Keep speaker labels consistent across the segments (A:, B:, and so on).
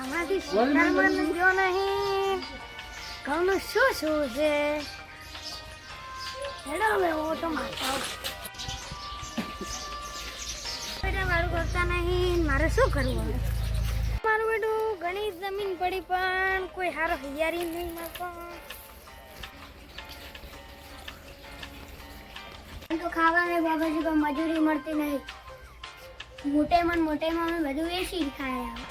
A: આમાંથી શિકારમાં ગયો નહીં. ઘઉંનું શું શું છે? હેડો હવે ઓટો મારતા. બેટા, મારું કરતા નહીં. મારે શું કરવું મારું બેટું ઘણી જમીન પડી પણ કોઈ સારો હૈયારી નહીં મળતો તો ખાવાને બાબાજી કોઈ મજૂરી મળતી નહીં. મોટેમાં મોટેમાં અમે બધું વેચી જ ખાયા.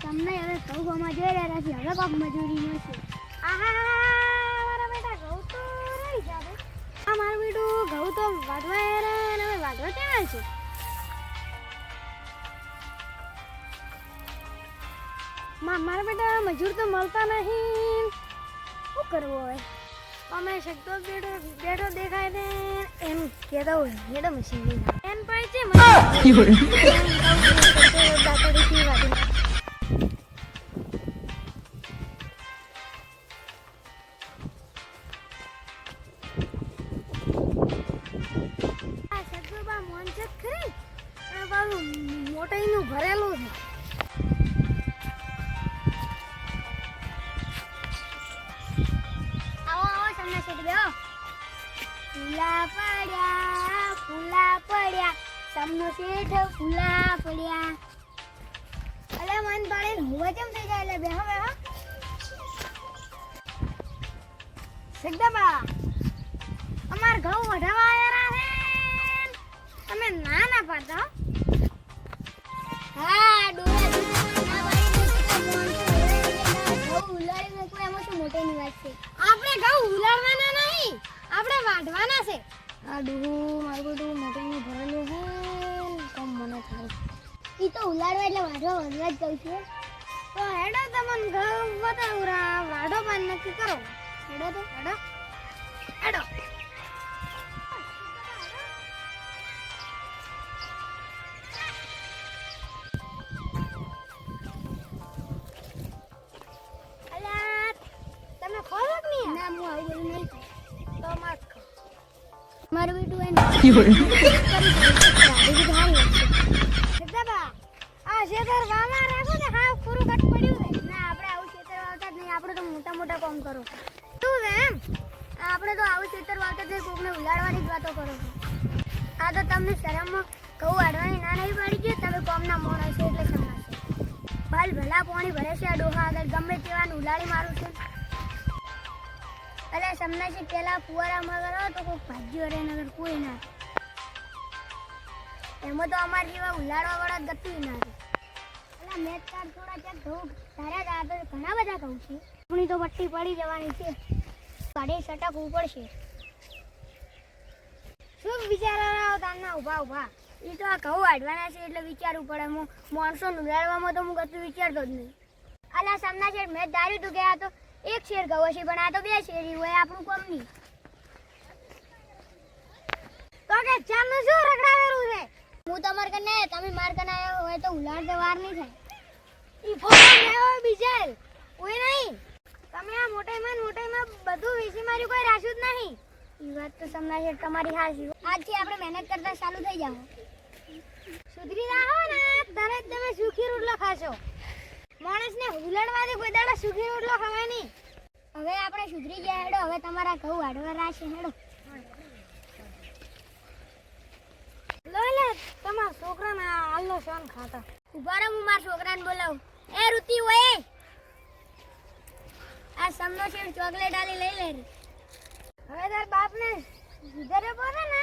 A: તમને હવે રહ્યા છે હવે કોક બેટા તો આ મારું બેટું તો વાઢવા રહ્યા અને હવે વાઢવા છે મારા બેટા મજૂર તો મળતા નહીં. શું કરવું હવે? અમે શકતો બેઠો બેઠો દેખાય ને એમ કહેતા હોય. મેડમ મશીન એમ પડે છે મોટાઈનું ભરેલું છે. ફૂલા પડ્યા ફૂલા પડ્યા. તમને શેઠ ફૂલા પડ્યા. અલે, મન પાડે હુવા કેમ થઈ જાય એટલે બેહો બેહો સિદ્ધાબા, અમાર ઘઉં વઢાવા આવ્યા છે. તમે ના ના આ ડૂહું મારું બધું મોટેનું ભરેલું છે. કમ મને થાય. ઈ તો ઉલાડવા એટલે વાઢવા વાઢવા જ કહું છું. તો હેડો તમને ઘઉં બતાવું રા. વાઢો પાન નક્કી કરો. હેડો તો હેડો. હેડો. તમે ખોલો કે નહીં ના હું આવું બધું નહીં. તો માર. મારું બેટું એને. આ શેતર વાવા રાખો ને હા પૂરું કટ પડ્યું છે. ના આપણે આવું શેતર વાવતા જ નહીં આપણે તો મોટા મોટા કામ કરો. છે એમ? આપણે તો આવું શેતર વાવતા જ કોકને ઉલાડવાની જ વાતો કરો છો. આ તો તમને શરમમાં કહું વાળવાની ના નહીં પડી ગઈ તમે કોમના મોણ હશો એટલે સમજશે ભલ ભલા પાણી ભરે છે આ ડોહા આગળ ગમે તેવાનું ઉલાડી મારું છે. અરે સમનાજી પેલા ફુવારામાં કરો તો કોઈ ભાજ્યો રે નગર, કોઈ ના. એમાં તો અમારા જેવા ઉલાડવા વાળા ગતિ ના અલા મેચ કાર્ડ થોડા ચેક ઘઉં તારા જ ઘણા બધા કહું છે. આપણી તો પટ્ટી પડી જવાની છે. કાઢી સટકવું પડશે. શું વિચારા તારના ઊભા ઊભા? એ તો આ ઘઉં વાઢવાના છે એટલે વિચારવું પડે. હું માણસો ઉલાડવામાં તો હું કશું વિચારતો જ નહીં. અલા સામના છે મેં ધાર્યું કે આ તો એક શેર ગયો છે પણ આ તો બે શેરી હોય આપણું કોમ નહીં તો કે ચાનું શું રગડાવેલું છે. હું તમાર કને, તમે માર કને આવ્યો હોય તો ઉલાડ વાર નહીં થાય. ઈ ફોન લેવો બીજા કોઈ નહીં. તમે આ મોટાઈમાં મોટાઈમાં બધું વેચી માર્યું, કોઈ રાખ્યું જ નહીં. ઈ વાત તો સમના છે, તમારી હાચી આજથી આપણે મહેનત કરતા ચાલુ થઈ જાવ સુધરી જાઓ ને ત્યારે તમે સુખી રોટલા ખાશો. માણસને હુલડવાથી કોઈ દાડા સુખી રોટલો ખવાય નહીં. હવે આપણે સુધરી ગયા હેડો, હવે તમારા ઘઉં હાડવા રાશે હેડો. લો, લે, તમારા છોકરાને આલ્લો સોન ખાતા. ઊભા રહો, હું મારા છોકરાને બોલાવું. એ રુતિ હોય આ સમનો છે ચોકલેટ આલી લઈ લે હવે તાર બાપને સુધારે બોલે ને?